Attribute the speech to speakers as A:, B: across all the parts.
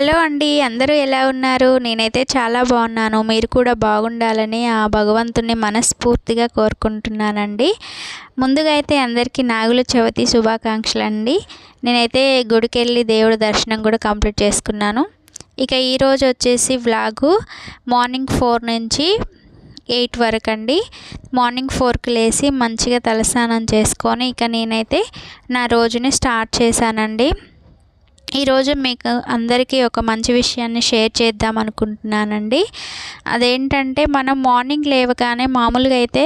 A: Hello అండి అందరూ ఎలా ఉన్నారు? నేనైతే చాలా బాగున్నాను. మీరు కూడా బాగుండాలని ఆ భగవంతుని మనస్ఫూర్తిగా కోరుకుంటున్నానండి. ముందుగా అయితే అందరికీ నాగుల చవితి శుభాకాంక్షలు అండి నేనైతే గుడికెళ్ళి దేవుడి దర్శనం కూడా కంప్లీట్ చేసుకున్నాను. ఇక ఈరోజు వచ్చేసి వ్లాగు మార్నింగ్ ఫోర్ నుంచి ఎయిట్ వరకు అండి. మార్నింగ్ ఫోర్కి లేచి మంచిగా తలస్నానం చేసుకొని ఇక నేనైతే నా రోజుని స్టార్ట్ చేశానండి. ఈరోజు మీకు అందరికీ ఒక మంచి విషయాన్ని షేర్ చేద్దాం అనుకుంటున్నానండి. అదేంటంటే మనం మార్నింగ్ లేవగానే మామూలుగా అయితే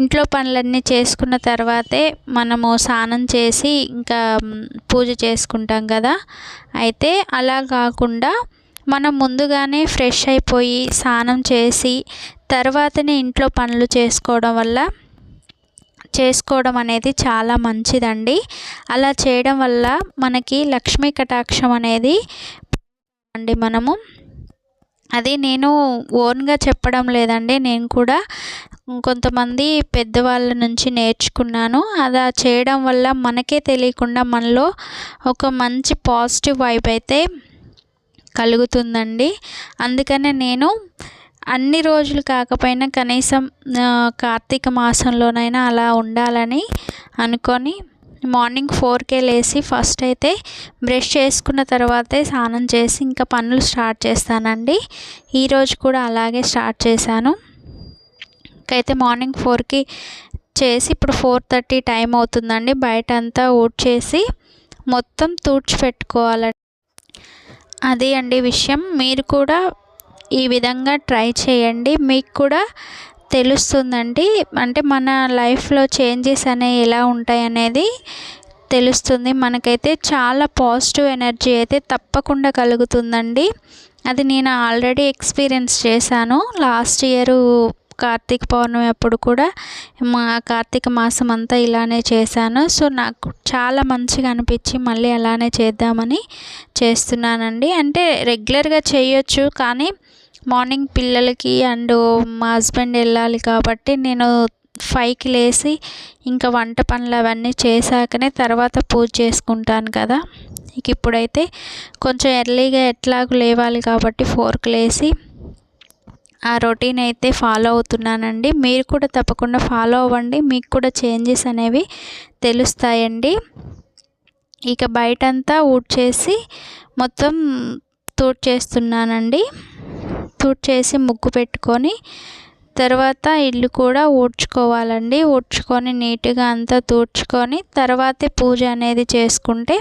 A: ఇంట్లో పనులన్నీ చేసుకున్న తర్వాతే మనము స్నానం చేసి ఇంకా పూజ చేసుకుంటాం కదా. అయితే అలా కాకుండా మనం ముందుగానే ఫ్రెష్ అయిపోయి స్నానం చేసి తర్వాతనే ఇంట్లో పనులు చేసుకోవడం వల్ల చేసుకోవడం అనేది చాలా మంచిదండి. అలా చేయడం వల్ల మనకి లక్ష్మీ కటాక్షం అనేది అండి మనము. అది నేను ఓన్గా చెప్పడం లేదండి. నేను కూడా కొంతమంది పెద్దవాళ్ళ నుంచి నేర్చుకున్నాను. అలా చేయడం వల్ల మనకే తెలియకుండా మనలో ఒక మంచి పాజిటివ్ వైబ్ అయితే కలుగుతుందండి. అందుకనే నేను అన్ని రోజులు కాకపోయినా కనీసం కార్తీక మాసంలోనైనా అలా ఉండాలని అనుకొని మార్నింగ్ ఫోర్కే లేచి ఫస్ట్ అయితే బ్రష్ చేసుకున్న తర్వాతే స్నానం చేసి ఇంకా పనులు స్టార్ట్ చేస్తానండి. ఈరోజు కూడా అలాగే స్టార్ట్ చేశాను. ఇంకైతే మార్నింగ్ ఫోర్కి చేసి ఇప్పుడు ఫోర్ థర్టీ టైం అవుతుందండి. బయట అంతా ఊడ్చేసి మొత్తం తుడిచిపెట్టుకోవాలండి అది అండి విషయం. మీరు కూడా ఈ విధంగా ట్రై చేయండి. మీకు కూడా తెలుస్తుందండి. అంటే మన లైఫ్లో చేంజెస్ అనేవి ఎలా ఉంటాయి అనేది తెలుస్తుంది. మనకైతే చాలా పాజిటివ్ ఎనర్జీ అయితే తప్పకుండా కలుగుతుందండి. అది నేను ఆల్రెడీ ఎక్స్పీరియన్స్ చేశాను. లాస్ట్ ఇయర్ కార్తీక పౌర్ణమి అప్పుడు కూడా మా కార్తీక మాసం అంతా ఇలానే చేశాను. సో నాకు చాలా మంచిగా అనిపించి మళ్ళీ అలానే చేద్దామని చేస్తున్నానండి. అంటే రెగ్యులర్గా చేయొచ్చు కానీ మార్నింగ్ పిల్లలకి అండ్ మా హస్బెండ్ వెళ్ళాలి కాబట్టి నేను ఫైవ్కి లేచి ఇంకా వంట పనులు అవన్నీ చేశాకనే తర్వాత పూజ చేసుకుంటాను కదా. ఇక ఇప్పుడైతే కొంచెం ఎర్లీగా ఎట్లాగూ లేవాలి కాబట్టి ఫోర్కి లేచి ఆ రొటీన్ అయితే ఫాలో అవుతున్నానండి. మీరు కూడా తప్పకుండా ఫాలో అవ్వండి. మీకు కూడా చేంజెస్ అనేవి తెలుస్తాయండి. ఇక బయటంతా ఊడ్చేసి మొత్తం తూడ్చేస్తున్నానండి. చేసి ముగ్గు పెట్టుకొని తర్వాత ఇల్లు కూడా ఊడ్చుకోవాలండి. ఊడ్చుకొని నీట్గా అంతా తూడ్చుకొని తర్వాతే పూజ అనేది చేసుకుంటే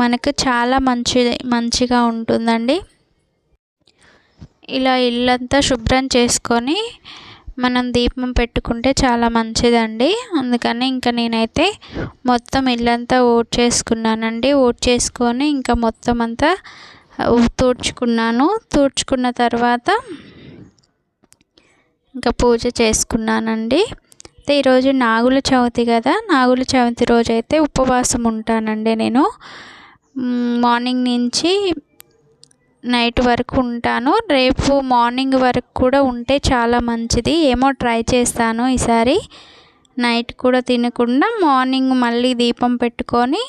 A: మనకు చాలా మంచి మంచిగా ఉంటుందండి. ఇలా ఇల్లంతా శుభ్రం చేసుకొని మనం దీపం పెట్టుకుంటే చాలా మంచిదండి. అందుకని ఇంకా నేనైతే మొత్తం ఇల్లంతా ఓట్ చేసుకున్నానండి ఓట్ చేసుకొని ఇంకా మొత్తం అంతా తూడ్చుకున్నాను. తూడ్చుకున్న తర్వాత ఇంకా పూజ చేసుకున్నానండి. అయితే ఈరోజు నాగుల చవితి కదా. నాగుల చవితి రోజు అయితే ఉపవాసం ఉంటానండి నేను. మార్నింగ్ నుంచి నైట్ వరకు ఉంటాను. రేపు మార్నింగ్ వరకు కూడా ఉంటే చాలా మంచిది. ఏమో ట్రై చేస్తాను ఈసారి. నైట్ కూడా తినకుండా మార్నింగ్ మళ్ళీ దీపం పెట్టుకొని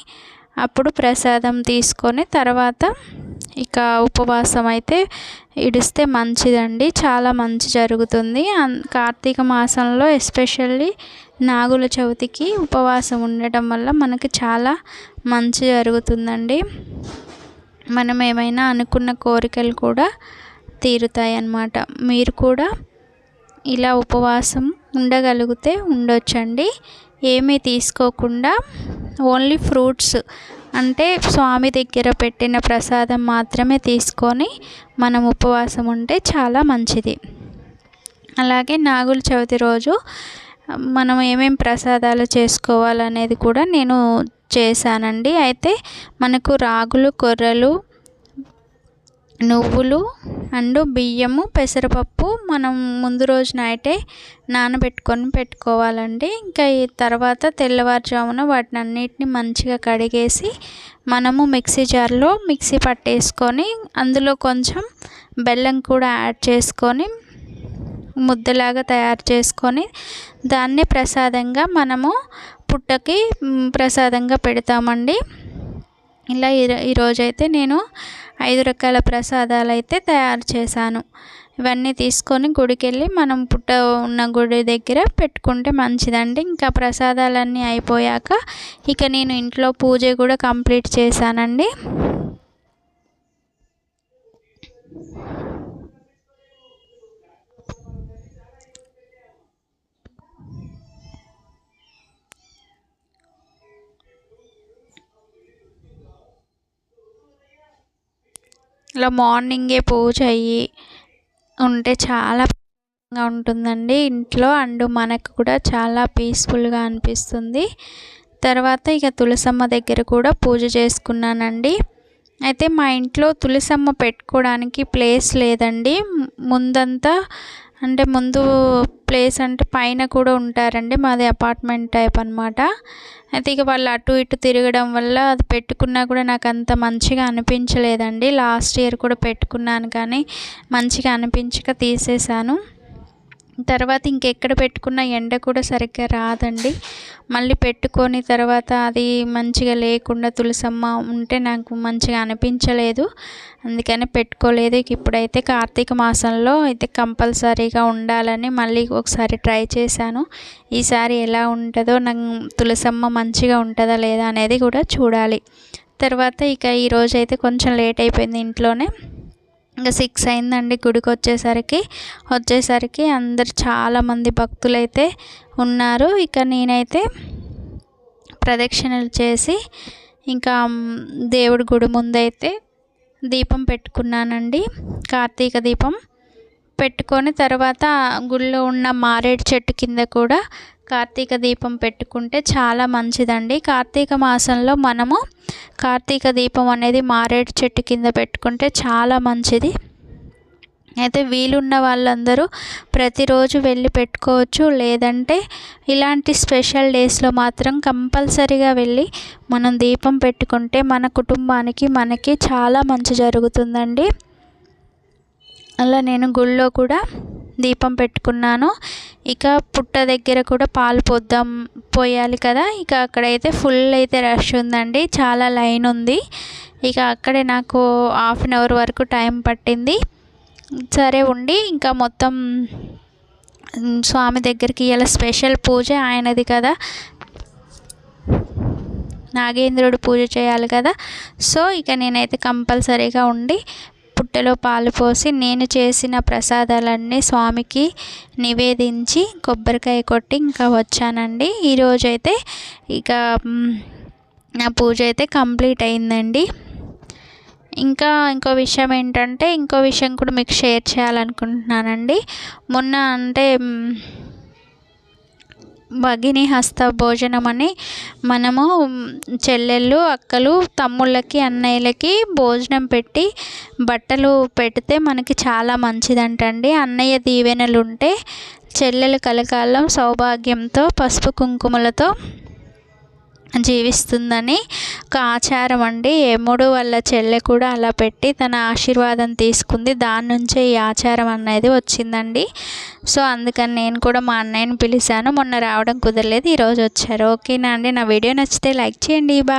A: అప్పుడు ప్రసాదం తీసుకొని తర్వాత ఇక ఉపవాసం అయితే ఇడిస్తే మంచిదండి. చాలా మంచి జరుగుతుంది. కార్తీక మాసంలో ఎస్పెషల్లీ నాగుల చవితికి ఉపవాసం ఉండటం వల్ల మనకి చాలా మంచి జరుగుతుందండి. మనం ఏమైనా అనుకున్న కోరికలు కూడా తీరుతాయి అన్నమాట మీరు కూడా ఇలా ఉపవాసం ఉండగలిగితే ఉండొచ్చండి. ఏమీ తీసుకోకుండా ఓన్లీ ఫ్రూట్స్ అంటే స్వామి దగ్గర పెట్టిన ప్రసాదం మాత్రమే తీసుకొని మనం ఉపవాసం ఉంటే చాలా మంచిది. అలాగే నాగుల చవితి రోజు మనం ఏమేమి ప్రసాదాలు చేసుకోవాలనేది కూడా నేను చేశానండి. అయితే మనకు రాగులు కొర్రలు నువ్వులు అండ్ బియ్యము పెసరపప్పు మనం ముందు రోజు నైటే నానబెట్టుకొని పెట్టుకోవాలండి. ఇంకా ఈ తర్వాత తెల్లవారుజామున వాటిని అన్నిటిని మంచిగా కడిగేసి మనము మిక్సీ జార్లో మిక్సీ పట్టేసుకొని అందులో కొంచెం బెల్లం కూడా యాడ్ చేసుకొని ముద్దలాగా తయారు చేసుకొని దాన్ని ప్రసాదంగా మనము పుట్టకి ప్రసాదంగా పెడతామండి. ఇలా ఈరోజైతే నేను ఐదు రకాల ప్రసాదాలు అయితే తయారు చేశాను. ఇవన్నీ తీసుకొని గుడికి వెళ్ళి మనం పుట్ట ఉన్న గుడి దగ్గర పెట్టుకుంటే మంచిదండి. ఇంకా ప్రసాదాలన్నీ అయిపోయాక ఇక నేను ఇంట్లో పూజ కూడా కంప్లీట్ చేశానండి. ఇట్లా మార్నింగే పూజ అయ్యి ఉంటే చాలా ఉంటుందండి. ఇంట్లో అండ్ మనకు కూడా చాలా పీస్ఫుల్గా అనిపిస్తుంది. తర్వాత ఇక తులసమ్మ దగ్గర కూడా పూజ చేసుకున్నానండి. అయితే మా ఇంట్లో తులసమ్మ పెట్టుకోవడానికి ప్లేస్ లేదండి. ముందంతా అంటే ముందు ప్లేస్ అంటే పైన కూడా ఉంటారండి మాది అపార్ట్మెంట్ టైప్ అనమాట అయితే ఇక వాళ్ళు అటు ఇటు తిరగడం వల్ల అది పెట్టుకున్నా కూడా నాకు అంత మంచిగా అనిపించలేదండి. లాస్ట్ ఇయర్ కూడా పెట్టుకున్నాను కానీ మంచిగా అనిపించక తీసేశాను. తర్వాత ఇంకెక్కడ పెట్టుకున్న ఎండ కూడా సరిగ్గా రాదండి. మళ్ళీ పెట్టుకొని తర్వాత అది మంచిగా లేకుండా తులసమ్మ ఉంటే నాకు మంచిగా అనిపించలేదు. అందుకని పెట్టుకోలేదు. ఇప్పుడైతే కార్తీక మాసంలో అయితే కంపల్సరీగా ఉండాలని మళ్ళీ ఒకసారి ట్రై చేశాను. ఈసారి ఎలా ఉంటుందో నాకు తులసమ్మ మంచిగా ఉంటుందా లేదా అనేది కూడా చూడాలి. తర్వాత ఇక ఈరోజు అయితే కొంచెం లేట్ అయిపోయింది ఇంట్లోనే. ఇంకా సిక్స్ అయిందండి గుడికి వచ్చేసరికి. వచ్చేసరికి అందరు చాలామంది భక్తులైతే ఉన్నారు. ఇక నేనైతే ప్రదక్షిణలు చేసి ఇంకా దేవుడి గుడి ముందైతే దీపం పెట్టుకున్నానండి. కార్తీక దీపం పెట్టుకొని తర్వాత గుళ్ళో ఉన్న మారేడు చెట్టు కింద కూడా కార్తీక దీపం పెట్టుకుంటే చాలా మంచిదండి. కార్తీక మాసంలో మనము కార్తీక దీపం అనేది మారేడు చెట్టు కింద పెట్టుకుంటే చాలా మంచిది. అయితే వీలున్న వాళ్ళందరూ ప్రతిరోజు వెళ్ళి పెట్టుకోవచ్చు. లేదంటే ఇలాంటి స్పెషల్ డేస్లో మాత్రం కంపల్సరీగా వెళ్ళి మనం దీపం పెట్టుకుంటే మన కుటుంబానికి మనకి చాలా మంచి జరుగుతుందండి. అలా నేను గుళ్ళో కూడా దీపం పెట్టుకున్నాను. ఇక పుట్ట దగ్గర కూడా పాలు పోద్దాం పోయాలి కదా. ఇక అక్కడైతే ఫుల్ అయితే రష్ ఉందండి. చాలా లైన్ ఉంది. ఇక అక్కడే నాకు హాఫ్ అన్ అవర్ వరకు టైం పట్టింది. సరే ఉండి ఇంకా మొత్తం స్వామి దగ్గరికి ఇలా స్పెషల్ పూజ ఆయనది కదా. నాగేంద్రుడు పూజ చేయాలి కదా. సో ఇక నేనైతే కంపల్సరీగా ఉండి బుట్టలో పాలు పోసి నేను చేసిన ప్రసాదాలన్నీ స్వామికి నివేదించి కొబ్బరికాయ కొట్టి ఇంకా వచ్చానండి. ఈరోజైతే ఇక నా పూజ అయితే కంప్లీట్ అయిందండి. ఇంకా ఇంకో విషయం ఏంటంటే ఇంకో విషయం కూడా మీకు షేర్ చేయాలనుకుంటున్నానండి. మొన్న అంటే భగిని హస్త భోజనం అని మనము చెల్లెళ్ళు అక్కలు తమ్ముళ్ళకి అన్నయ్యలకి భోజనం పెట్టి బట్టలు పెడితే మనకి చాలా మంచిదంటండి. అన్నయ్య దీవెనలు ఉంటే చెల్లెలు కలకాలం సౌభాగ్యంతో పసుపు కుంకుమలతో జీవిస్తుందని ఒక ఆచారం అండి. ఎముడు వాళ్ళ చెల్లె కూడా అలా పెట్టి తన ఆశీర్వాదం తీసుకుంది. దాని నుంచే ఈ ఆచారం అనేది వచ్చిందండి. సో అందుకని నేను కూడా మా అన్నయ్యని పిలిచాను. మొన్న రావడం కుదరలేదు ఈరోజు వచ్చారు. ఓకేనా అండి? నా వీడియో నచ్చితే లైక్ చేయండి. బాయ్.